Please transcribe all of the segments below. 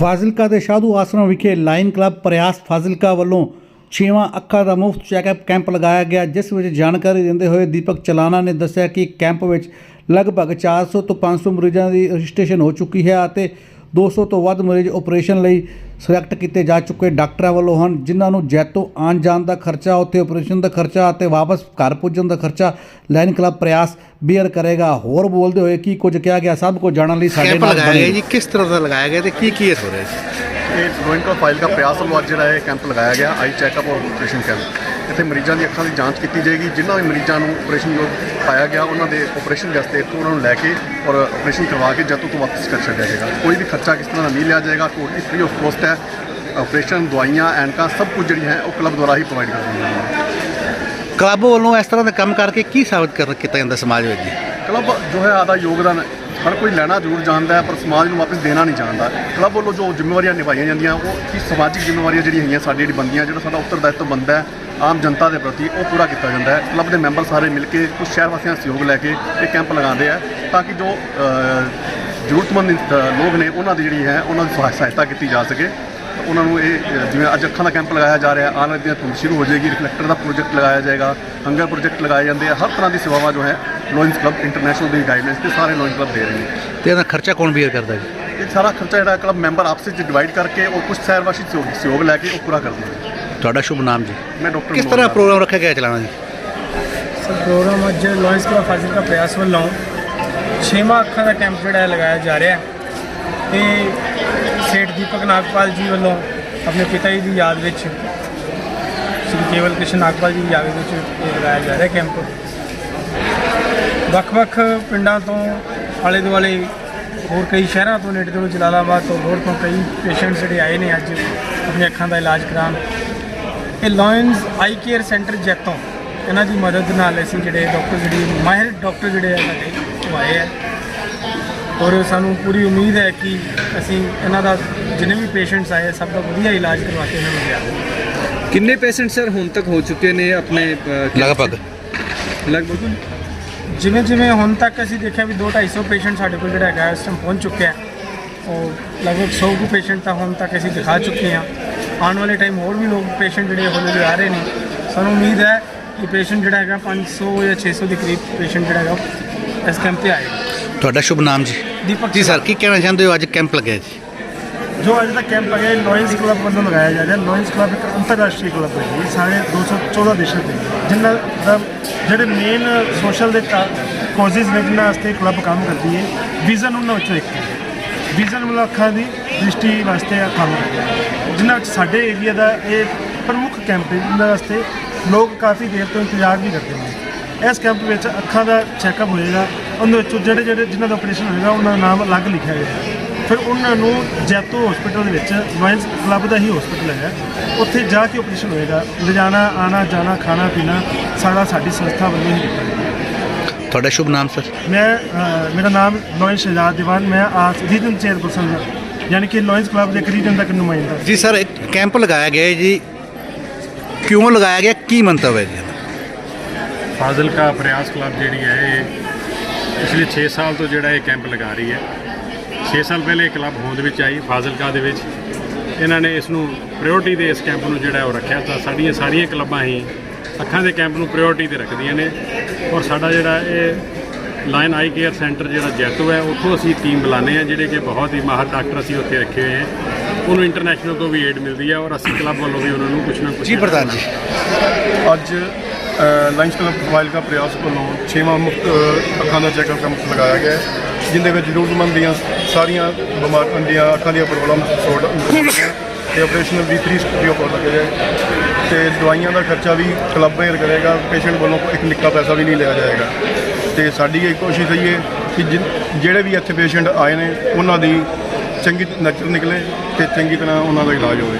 ਫਾਜ਼ਿਲਕਾ ਦੇ ਸਾਧੂ ਆਸ਼ਰਮ ਵਿਖੇ ਲਾਇਨ ਕਲੱਬ ਪ੍ਰਯਾਸ ਫਾਜ਼ਿਲਕਾ ਵੱਲੋਂ ਛੇਵਾਂ ਅੱਖਾਂ ਦਾ ਮੁਫਤ ਚੈੱਕਅਪ ਕੈਂਪ ਲਗਾਇਆ ਗਿਆ, ਜਿਸ ਵਿੱਚ ਜਾਣਕਾਰੀ ਦਿੰਦੇ ਹੋਏ ਦੀਪਕ ਚਲਾਨਾ ਨੇ ਦੱਸਿਆ ਕਿ ਕੈਂਪ ਵਿੱਚ ਲਗਭਗ 400 ਤੋਂ 500 ਮਰੀਜ਼ਾਂ ਦੀ ਰਜਿਸਟ੍ਰੇਸ਼ਨ ਹੋ ਚੁੱਕੀ ਹੈ ਅਤੇ 200 ਤੋਂ ਵੱਧ ਮਰੀਜ਼ ਆਪਰੇਸ਼ਨ ਲਈ ਸਿਲੈਕਟ ਕੀਤੇ ਜਾ ਚੁੱਕੇ ਡਾਕਟਰਾਂ ਵੱਲੋਂ ਹਨ ਜਿਨ੍ਹਾਂ ਨੂੰ ਜੈਤੋ ਆਉਣ ਜਾਣ ਦਾ ਖਰਚਾ ਉੱਥੇ ਆਪਰੇਸ਼ਨ ਦਾ ਖਰਚਾ ਅਤੇ ਵਾਪਸ ਘਰ ਪੁੱਜਣ ਦਾ ਖਰਚਾ ਲਾਇਨ ਕਲੱਬ ਪ੍ਰਯਾਸ ਬੀਅਰ ਕਰੇਗਾ। ਹੋਰ ਬੋਲਦੇ ਹੋਏ ਕੀ ਕੁਝ ਕਿਹਾ ਗਿਆ ਸਭ ਕੁਝ ਜਾਣਨ ਲਈ ਸਾਡੇ ਨਾਲ ਲਗਾਇਆ ਬਣੇ ਗਿਆ ਜੀ ਕਿਸ ਤਰ੍ਹਾਂ ਦਾ ਲਗਾਇਆ ਗਿਆ ਤੇ ਕੀ ਕੀ ਹੋ ਰਿਹਾ ਜੀ? ਇਹ ਗੋਇੰਗ ਟੂ ਫਾਈਲ ਦਾ ਪ੍ਰਯਾਸ ਵੱਲੋਂ ਅੱਜ ਜਿਹੜਾ ਇਹ ਕੈਂਪ ਲਗਾਇਆ ਗਿਆ ਆਈ ਚੈੱਕਅਪ ਔਰ ਆਪਰੇਸ਼ਨ ਕੈਂਪ ਇੱਥੇ ਮਰੀਜ਼ਾਂ ਦੀ ਅੱਖਾਂ ਦੀ ਜਾਂਚ ਕੀਤੀ ਜਾਏਗੀ। ਜਿਨ੍ਹਾਂ ਵੀ ਮਰੀਜ਼ਾਂ ਨੂੰ ਆਪਰੇਸ਼ਨ ਯੋਗ ਪਾਇਆ ਗਿਆ ਉਹਨਾਂ ਦੇ ਆਪਰੇਸ਼ਨ ਵਾਸਤੇ ਇੱਥੋਂ ਉਹਨਾਂ ਨੂੰ ਲੈ ਕੇ ਔਰ ਆਪਰੇਸ਼ਨ ਕਰਵਾ ਕੇ ਜਦ ਤੋਂ ਵਾਪਸ ਕਰ ਛੱਡਿਆ ਜਾਏਗਾ। ਕੋਈ ਵੀ ਖਰਚਾ ਕਿਸ ਤਰ੍ਹਾਂ ਦਾ ਨਹੀਂ ਲਿਆ ਜਾਏਗਾ। ਟੋਟਲੀ ਫ੍ਰੀ ਆਫ ਕੋਸਟ ਹੈ। ਆਪਰੇਸ਼ਨ ਦਵਾਈਆਂ ਐਨਕਾਂ ਸਭ ਕੁਝ ਜਿਹੜੀ ਹੈ ਉਹ ਕਲੱਬ ਦੁਆਰਾ ਹੀ ਪ੍ਰੋਵਾਈਡ ਕਰ ਦਿੰਦੇ ਹਾਂ ਕਲੱਬ ਵੱਲੋਂ ਇਸ ਤਰ੍ਹਾਂ ਦਾ ਕੰਮ ਕਰਕੇ ਕੀ ਸਾਬਤ ਕਰ ਕੀਤਾ ਜਾਂਦਾ ਸਮਾਜ ਵਿੱਚ ਜੀ? ਕਲੱਬ ਜੋ ਹੈ ਆਦਾ ਯੋਗਦਾਨ ਹਰ ਕੋਈ ਲੈਣਾ ਜ਼ਰੂਰ ਜਾਣਦਾ ਹੈ, ਪਰ ਸਮਾਜ ਨੂੰ ਵਾਪਸ ਦੇਣਾ ਨਹੀਂ ਜਾਣਦਾ। ਕਲੱਬ ਵੱਲੋਂ ਜੋ ਜ਼ਿੰਮੇਵਾਰੀਆਂ ਨਿਭਾਈਆਂ ਜਾਂਦੀਆਂ, ਉਹ ਕੀ ਸਮਾਜਿਕ ਜ਼ਿੰਮੇਵਾਰੀਆਂ ਜਿਹੜੀਆਂ ਹੈਗੀਆਂ ਸਾਡੀ ਜਿਹੜੀ ਬੰਦੀਆਂ ਜਿਹੜਾ ਸਾਡਾ ਉੱਤਰਦਾਇਤਵ ਬੰਦਾ ਹੈ, ਆਮ ਜਨਤਾ ਦੇ ਪ੍ਰਤੀ ਉਹ ਪੂਰਾ ਕੀਤਾ ਜਾਂਦਾ ਹੈ। ਕਲੱਬ ਦੇ ਮੈਂਬਰ ਸਾਰੇ ਮਿਲ ਕੇ ਕੁਝ ਸ਼ਹਿਰ ਵਾਸੀਆਂ ਦਾ ਸਹਿਯੋਗ ਲੈ ਕੇ ਇਹ ਕੈਂਪ ਲਗਾਉਂਦੇ ਆ, ਤਾਂ ਕਿ ਜੋ ਜ਼ਰੂਰਤਮੰਦ ਲੋਕ ਨੇ ਉਹਨਾਂ ਦੀ ਜਿਹੜੀ ਹੈ, ਉਹਨਾਂ ਦੀ ਸਹਾਇ- ਸਹਾਇਤਾ ਕੀਤੀ ਜਾ ਸਕੇ। ਉਹਨਾਂ ਨੂੰ ਇਹ ਜਿਵੇਂ ਅੱਜ ਅੱਖਾਂ ਦਾ ਕੈਂਪ ਲਗਾਇਆ ਜਾ ਰਿਹਾ, ਆਉਣ ਵਾਲੇ ਦਿਨਾਂ ਤੋਂ ਸ਼ੁਰੂ ਹੋ ਜਾਏਗੀ ਰਿਫਲੈਕਟਰ ਦਾ ਪ੍ਰੋਜੈਕਟ ਲਗਾਇਆ ਜਾਏਗਾ ਹੰਗਰ ਪ੍ਰੋਜੈਕਟ ਲਗਾਏ ਜਾਂਦੇ ਆ, ਹਰ ਤਰ੍ਹਾਂ ਦੀ ਸੇਵਾਵਾਂ ਜੋ ਹੈ ਲੋਇਨਸ ਕਲੱਬ ਇੰਟਰਨੈਸ਼ਨਲ ਦੀ ਗਾਈਡਲਾਈਨਸ ਤੇ ਸਾਰੇ ਲੋਇਨਸ ਕਲੱਬ ਦੇ ਰਹੇ ਨੇ। ਤੇ ਇਹਦਾ ਖਰਚਾ ਕੌਣ ਬੀਅਰ ਕਰਦਾ ਜੀ? ਇਹ ਸਾਰਾ ਖਰਚਾ ਜਿਹੜਾ ਕਲੱਬ ਮੈਂਬਰ ਆਪਸ ਵਿੱਚ ਡਿਵਾਈਡ ਕਰਕੇ ਉਹ ਕੁਝ ਸ਼ਹਿਰਵਾਸੀ ਸਹਿਯੋਗ ਸਹਿਯੋਗ ਲੈ ਕੇ ਉਹ ਪੂਰਾ ਕਰਦੇ ਨੇ। ਤੁਹਾਡਾ ਸ਼ੁਭ ਨਾਮ ਜੀ? ਮੈਂ ਡਾਕਟਰ ਕਿਸ ਤਰ੍ਹਾਂ ਪ੍ਰੋਗਰਾਮ ਰੱਖਿਆ ਗਿਆ ਚਲਾਣਾ ਜੀ? ਸਰ ਪ੍ਰੋਗਰਾਮ ਅੱਜ ਲਾਇਨਸ ਕਲੱਬ ਫਾਜ਼ਿਲਕਾ ਪ੍ਰਯਾਸ ਵੱਲੋਂ ਛੇਵਾਂ ਅੱਖਾਂ ਦਾ ਕੈਂਪ ਜਿਹੜਾ ਲਗਾਇਆ ਜਾ ਰਿਹਾ ਹੈ। ਇਹ ਸੇਠ ਦੀਪਕ ਨਾਗਪਾਲ ਜੀ ਵੱਲੋਂ ਆਪਣੇ ਪਿਤਾ ਜੀ ਦੀ ਯਾਦ ਵਿੱਚ ਸ੍ਰੀ ਕੇਵਲ ਕ੍ਰਿਸ਼ਨ ਨਾਗਪਾਲ ਜੀ ਦੀ ਯਾਦ ਵਿੱਚ ਇਹ ਲਗਾਇਆ ਜਾ ਰਿਹਾ ਕੈਂਪ ਵੱਖ-ਵੱਖ ਪਿੰਡਾਂ ਤੋਂ ਆਲੇ ਦੁਆਲੇ ਹੋਰ ਕਈ ਸ਼ਹਿਰਾਂ ਤੋਂ ਨੇੜੇ ਤੋਂ ਜਲਾਲਾਬਾਦ ਤੋਂ ਹੋਰ ਤੋਂ ਕਈ ਪੇਸ਼ੈਂਟ ਜਿਹੜੇ ਆਏ ਨੇ ਅੱਜ ਆਪਣੀ ਅੱਖਾਂ ਦਾ ਇਲਾਜ ਕਰਾਉਣ। ਇਹ Lions eye care centre Jaito ਇਹਨਾਂ ਦੀ ਮਦਦ ਨਾਲ ਅਸੀਂ ਜਿਹੜੇ ਡਾਕਟਰ ਜਿਹੜੇ ਮਾਹਿਰ ਡਾਕਟਰ ਜਿਹੜੇ ਆ ਸਾਡੇ ਉਹ ਆਏ ਆ। ਔਰ ਸਾਨੂੰ ਪੂਰੀ ਉਮੀਦ ਹੈ ਕਿ ਅਸੀਂ ਇਹਨਾਂ ਦਾ ਜਿੰਨੇ ਵੀ ਪੇਸ਼ੈਂਟਸ ਆਏ ਸਭ ਦਾ ਵਧੀਆ ਇਲਾਜ ਕਰਵਾ ਕੇ ਇਹਨਾਂ ਨੂੰ ਦਿਆਂਗੇ ਕਿੰਨੇ ਪੇਸ਼ੈਂਟ ਸਰ ਹੁਣ ਤੱਕ ਹੋ ਚੁੱਕੇ ਨੇ ਆਪਣੇ ਲਗਭਗ। ਲਗਭਗ? ਜਿਵੇਂ ਜਿਵੇਂ ਹੁਣ ਤੱਕ ਅਸੀਂ ਦੇਖਿਆ ਵੀ 2 250 ਪੇਸ਼ੈਂਟ ਸਾਡੇ ਕੋਲ ਜਿਹੜਾ ਹੈਗਾ ਇਸ ਟਾਈਮ ਪਹੁੰਚ ਚੁੱਕਿਆ ਹੈ ਔਰ ਲਗਭਗ 100 ਕੁ ਪੇਸ਼ੈਂਟ ਤਾਂ ਹੁਣ ਤੱਕ ਅਸੀਂ ਦਿਖਾ ਚੁੱਕੇ ਹਾਂ। ਆਉਣ ਵਾਲੇ ਟਾਈਮ ਹੋਰ ਵੀ ਲੋਕ ਪੇਸ਼ੈਂਟ ਜਿਹੜੇ ਹੌਲੀ ਹੌਲੀ ਆ ਰਹੇ ਨੇ। ਸਾਨੂੰ ਉਮੀਦ ਹੈ ਕਿ ਪੇਸ਼ੈਂਟ ਜਿਹੜਾ ਹੈਗਾ 500 ਜਾਂ 600 ਦੇ ਕਰੀਬ ਪੇਸ਼ੈਂਟ ਜਿਹੜਾ ਹੈਗਾ ਇਸ ਕੈਂਪ ਤੇ ਆਏਗਾ ਤੁਹਾਡਾ ਸ਼ੁਭ ਨਾਮ ਜੀ? ਦੀਪਕ ਜੀ ਸਰ ਕੀ ਕਹਿਣਾ ਚਾਹੁੰਦੇ ਹੋ? ਅੱਜ ਕੈਂਪ ਲੱਗਿਆ ਜੀ। ਜੋ ਅੱਜ ਦਾ ਕੈਂਪ ਹੈ ਲਾਇਨਸ ਕਲੱਬ ਵੱਲੋਂ ਲਗਾਇਆ ਜਾ ਰਿਹਾ। ਲਾਇਨਸ ਕਲੱਬ ਇੱਕ ਅੰਤਰਰਾਸ਼ਟਰੀ ਕਲੱਬ ਹੈ ਜੀ। ਸਾਰੇ 214 ਦੇਸ਼ਾਂ ਦੇ ਜਿਨ੍ਹਾਂ ਦਾ ਜਿਹੜੇ ਮੇਨ ਸੋਸ਼ਲ ਦੇ ਕਾਜ਼ਸ ਨੇ ਜਿਨ੍ਹਾਂ ਵਾਸਤੇ ਕਲੱਬ ਕੰਮ ਕਰਦੀ ਹੈ ਵਿਜ਼ਨ ਉਹਨਾਂ ਵਿੱਚੋਂ ਇੱਕ ਹੈ। ਵਿਜ਼ਨ ਮਤਲਬ ਅੱਖਾਂ ਦੀ ਦ੍ਰਿਸ਼ਟੀ ਵਾਸਤੇ ਇਹ ਕੰਮ ਕਰਦਾ ਜਿਨ੍ਹਾਂ ਵਿੱਚ ਸਾਡੇ ਏਰੀਆ ਦਾ ਇਹ ਪ੍ਰਮੁੱਖ ਕੈਂਪ ਹੈ ਜਿਨ੍ਹਾਂ ਵਾਸਤੇ ਲੋਕ ਕਾਫੀ ਦੇਰ ਤੋਂ ਇੰਤਜ਼ਾਰ ਵੀ ਕਰਦੇ ਨੇ। ਇਸ ਕੈਂਪ ਵਿੱਚ ਅੱਖਾਂ ਦਾ ਚੈੱਕਅਪ ਹੋਏਗਾ, ਉਹਦੇ ਵਿੱਚੋਂ ਜਿਹੜੇ ਜਿਹੜੇ ਜਿਨ੍ਹਾਂ ਦਾ ਆਪਰੇਸ਼ਨ ਹੋਏਗਾ, ਉਹਨਾਂ ਦਾ ਨਾਮ ਅਲੱਗ ਲਿਖਿਆ ਜਾਏਗਾ ਫਿਰ ਉਹਨਾਂ ਨੂੰ ਜੈਤੋ ਹਸਪੀਟਲ ਦੇ ਵਿੱਚ ਲਾਇਨਸ ਕਲੱਬ ਦਾ ਹੀ ਹਸਪੀਟਲ ਹੈ। ਉੱਥੇ ਜਾ ਕੇ ਆਪਰੇਸ਼ਨ ਹੋਏਗਾ। ਲਿਜਾਣਾ ਆਣਾ ਜਾਣਾ ਖਾਣਾ ਪੀਣਾ ਸਾਰਾ ਸਾਡੀ ਸੰਸਥਾ ਵੱਲੋਂ ਹੀ ਕੀਤਾ ਜਾਏਗਾ। ਤੁਹਾਡਾ ਸ਼ੁਭ ਨਾਮ ਸਰ? ਮੈਂ ਅ, ਮੇਰਾ ਨਾਮ ਲੋਇਨ ਸ਼ਹਜ਼ਾਦ ਦੀਵਾਨ ਮੈਂ ਆਸ ਰੀਜਨ ਚੇਅਰਪਰਸਨ ਹਾਂ। ਯਾਨੀ ਕਿ ਲਾਇਨਸ ਕਲੱਬ ਦੇ ਇੱਕ ਰੀਜਨ ਦਾ ਇੱਕ ਨੁਮਾਇੰਦਾ ਜੀ ਸਰ ਇੱਕ ਕੈਂਪ ਲਗਾਇਆ ਗਿਆ ਹੈ ਜੀ। ਕਿਉਂ ਲਗਾਇਆ ਗਿਆ? ਕੀ ਮੰਤਵ ਹੈ ਜੀ? ਇਹਦਾ? ਫਾਜ਼ਿਲਕਾ ਪ੍ਰਯਾਸ ਕਲੱਬ ਜਿਹੜੀ ਹੈ ਇਹ ਪਿਛਲੇ 6 ਸਾਲ ਤੋਂ ਜਿਹੜਾ ਇਹ ਕੈਂਪ ਲਗਾ ਰਹੀ ਹੈ। 6 ਸਾਲ ਪਹਿਲੇ ਇਹ ਕਲੱਬ ਹੋਂਦ ਵਿੱਚ ਆਈ ਫਾਜ਼ਿਲਕਾ ਦੇ ਵਿੱਚ। ਇਹਨਾਂ ਨੇ ਇਸ ਨੂੰ ਪ੍ਰਾਇੋਰਟੀ ਦੇ ਇਸ ਕੈਂਪ ਨੂੰ ਜਿਹੜਾ ਉਹ ਰੱਖਿਆ ਤਾਂ ਸਾਡੀਆਂ ਸਾਰੀਆਂ ਕਲੱਬਾਂ ਹੀ ਅੱਖਾਂ ਦੇ ਕੈਂਪ ਨੂੰ ਪ੍ਰਾਇੋਰਟੀ ਤੇ ਰੱਖਦੀਆਂ ਨੇ। ਔਰ ਸਾਡਾ ਜਿਹੜਾ ਇਹ ਲਾਇਨ ਆਈ ਕੇਅਰ ਸੈਂਟਰ ਜਿਹੜਾ ਜੈਤੋ ਹੈ ਉੱਥੋਂ ਅਸੀਂ ਟੀਮ ਬੁਲਾਉਂਦੇ ਆ ਜਿਹੜੇ ਕਿ ਬਹੁਤ ਹੀ ਮਾਹਰ ਡਾਕਟਰ ਅਸੀਂ ਉੱਥੇ ਰੱਖੇ ਹੋਏ ਹਾਂ। ਉਹਨੂੰ ਇੰਟਰਨੈਸ਼ਨਲ ਤੋਂ ਵੀ ਏਡ ਮਿਲਦੀ ਹੈ ਔਰ ਅਸੀਂ ਕਲੱਬ ਵੱਲੋਂ ਵੀ ਉਹਨਾਂ ਨੂੰ ਕੁਝ ਨਾ ਕੁਝ ਜੀ ਪ੍ਰਧਾਨ ਜੀ। ਅੱਜ ਲਾਇਨਸ ਕਲੱਬ ਫਾਈਲ ਪ੍ਰਯਾਸ ਵੱਲੋਂ 6ਵਾਂ ਮੁਫਤ ਅੱਖਾਂ ਦਾ ਚੈੱਕਅਪ ਕੈਂਪ ਲਗਾਇਆ ਗਿਆ ਹੈ। ਜਿੰਦੇ ਵਿੱਚ ਜ਼ਰੂਰਤਮੰਦ ਦੀਆਂ ਸਾਰੀਆਂ ਬਿਮਾਰੀਆਂ ਦੀਆਂ ਅੱਖਾਂ ਦੀਆਂ ਪ੍ਰੋਬਲਮਸ ਸੋਲਡ ਤੇ ਆਪਰੇਸ਼ਨਲ ਵੀ 3 ਸਟੂਡੀਓ ਕੋਲ ਲੱਗੇਗਾ ਤੇ ਦਵਾਈਆਂ ਦਾ ਖਰਚਾ ਵੀ ਕਲੱਬ ਬੇਅਰ ਕਰੇਗਾ ਪੇਸ਼ੈਂਟ ਵੱਲੋਂ ਇੱਕ ਨਿੱਕਾ ਪੈਸਾ ਵੀ ਨਹੀਂ ਲਿਆ ਜਾਏਗਾ। ਤੇ ਸਾਡੀ ਇਹ ਕੋਸ਼ਿਸ਼ ਹੈ ਕਿ ਜਿਹੜੇ ਵੀ ਇੱਥੇ ਪੇਸ਼ੈਂਟ ਆਏ ਨੇ ਉਹਨਾਂ ਦੀ ਚੰਗੀ ਨਜ਼ਰ ਨਿਕਲੇ ਤੇ ਚੰਗੀ ਤਰ੍ਹਾਂ ਉਹਨਾਂ ਦਾ ਇਲਾਜ ਹੋਵੇ।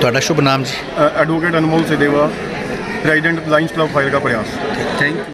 ਤੁਹਾਡਾ ਸ਼ੁਭ ਨਾਮ ਜੀ? Advocate Anmol Sideva president Lions club fire the Prayas thank you